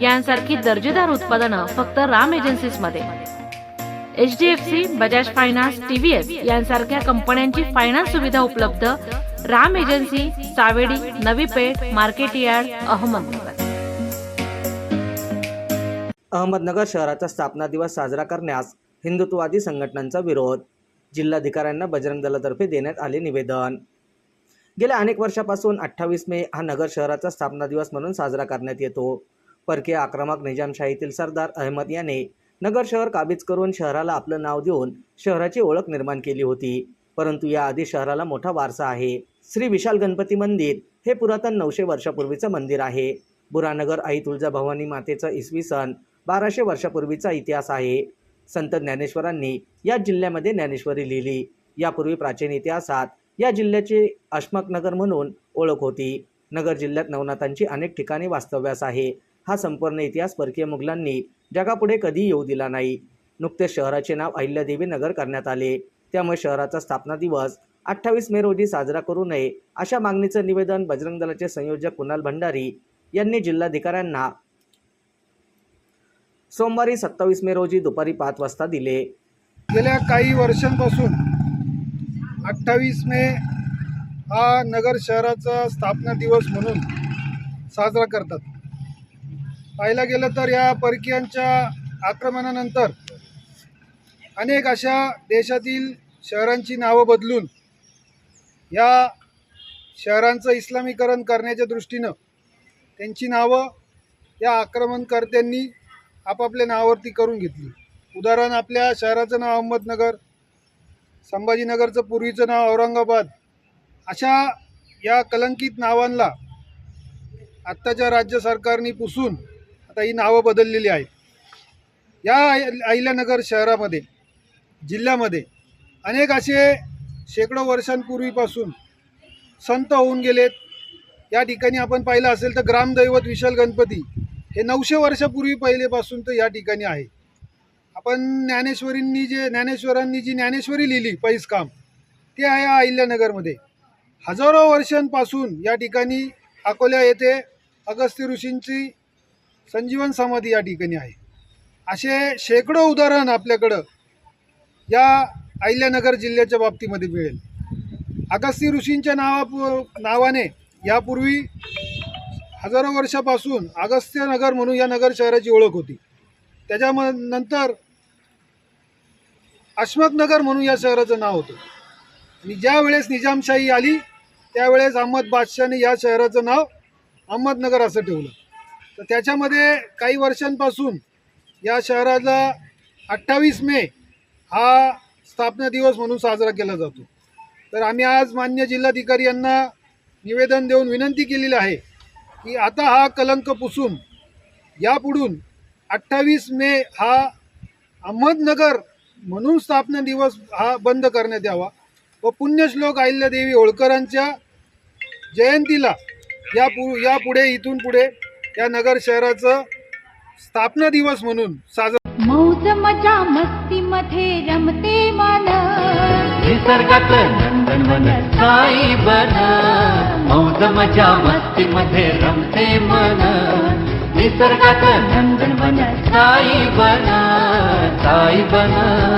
यांसारखी दर्जेदार उत्पादनं फक्त Ram एजन्सीजमध्ये H D F C Bajaj finance TVS यांसारख्या कंपन्यांची फायनान्स सुविधा उपलब्ध Ram agency Savedi Navi Peth market yard Ahmednagar. Ahmednagar शहराचा स्थापना दिवस साजरा करण्यास हिंदुत्ववादी संघटनांचा विरोध जिल्हाधिकाऱ्यांना बजरंग दलातर्फे देण्यात आले निवेदन. गेल्या अनेक वर्षापासून अठ्ठावीस मे हा नगर शहराचा स्थापना दिवस म्हणून साजरा करण्यात येतो. परकीय आक्रमक निजामशाहीतील सरदार अहमद याने नगर शहर काबीज करून शहराला आपलं नाव देऊन शहराची ओळख निर्माण केली होती. परंतु याआधी शहराला मोठा वारसा आहे. श्री विशाल गणपती मंदिर हे पुरातन नऊशे वर्षापूर्वीचं मंदिर आहे. बुरानगर आई तुळजाभवानी मातेचं इसवी सन बाराशे वर्षापूर्वीचा इतिहास आहे. संत ज्ञानेश्वरांनी या जिल्ह्यामध्ये ज्ञानेश्वरी लिहिली. यापूर्वी प्राचीन इतिहासात या जिल्ह्याची अश्मकनगर म्हणून ओळख होती. नगर जिल्ह्यात नवनाथांची अनेक ठिकाणी वास्तव्यास आहे. हा संपूर्ण इतिहास परकीय मुघलांनी जगापुढे कधी येऊ दिला नाही. नुकतेच शहराचे नाव अहिल्यादेवी नगर करण्यात आले. त्यामुळे शहराचा स्थापना दिवस अठ्ठावीस मे रोजी साजरा करू नये अशा मागणीचं निवेदन बजरंग दलाचे संयोजक कुणाल भंडारी यांनी जिल्हाधिकाऱ्यांना सोमवारी सत्तावीस मे रोजी दुपारी पाच वाजता दिले. गेल्या काही वर्षांपासून अठ्ठावीस मे हा नगर शहराचा स्थापना दिवस म्हणून साजरा करतात. पाहायला गेलं तर या परकीयांच्या आक्रमणानंतर अनेक अशा देशातील शहरांची नावं बदलून या शहरांचं इस्लामीकरण करण्याच्या दृष्टीनं त्यांची नावं या आक्रमणकर्त्यांनी आपापल्या नावावरती करून घेतली. उदाहरण आपल्या शहराचं नाव अहमदनगर संभाजीनगरचं पूर्वीचं नाव औरंगाबाद अशा या कलंकित नावांना आत्ताच्या राज्य सरकारने पुसून आता ही नावं बदललेली आहेत. या अहिल्यानगर शहरामध्ये जिल्ह्यामध्ये अनेक असे शेकडो वर्षांपूर्वीपासून संत होऊन गेलेत. या ठिकाणी आपण पाहिलं असेल तर ग्रामदैवत विशाल गणपती हे नऊशे वर्षापूर्वी पहिलेपासून तर या ठिकाणी आहे. आपण ज्ञानेश्वरींनी जे ज्ञानेश्वरांनी जी ज्ञानेश्वरी लिहिली पैस काम ते आहे अहिल्यानगरमध्ये. हजारो वर्षांपासून या ठिकाणी अकोल्या येथे अगस्त्य ऋषींची संजीवन समाधी या ठिकाणी आहे. असे शेकडो उदाहरण आपल्याकडं या अहिल्यानगर जिल्ह्याच्या बाबतीमध्ये मिळेल. अगस्त्य ऋषींच्या नावा नावाने यापूर्वी हजारो वर्षापासून अगस्त्य नगर म्हणून या नगर शहराची ओळख होती. त्याच्याम नंतर अश्मकनगर म्हणून या शहराचं नाव होतं. आणि ज्या वेळेस निजामशाही आली त्यावेळेस अहमद बादशाहने या शहराचं नाव अहमदनगर असं ठेवलं. तर त्याच्यामध्ये काही वर्षांपासून या शहराला अठ्ठावीस मे हा स्थापना दिवस म्हणून साजरा केला जातो. तर आम्ही आज मान्य जिल्हाधिकारी यांना निवेदन देऊन विनंती केलेली आहे की आता हा कलंक पुसून यापुढून अठ्ठावीस मे हा अहमदनगर म्हणून स्थापना दिवस हा बंद करण्यात यावा व पुण्यश्लोक अहिल्यादेवी होळकरांच्या जयंतीला या पु यापुढे इथून पुढे या नगर शहराचं स्थापना दिवस म्हणून साजरा मौज मजा मस्ती मध्ये रमते मन. निसर्गात नंदनवन साई बन. मौज मजा मस्ती मध्ये रमते मन. निसर्गात नंदनवन साई बन. साई बन.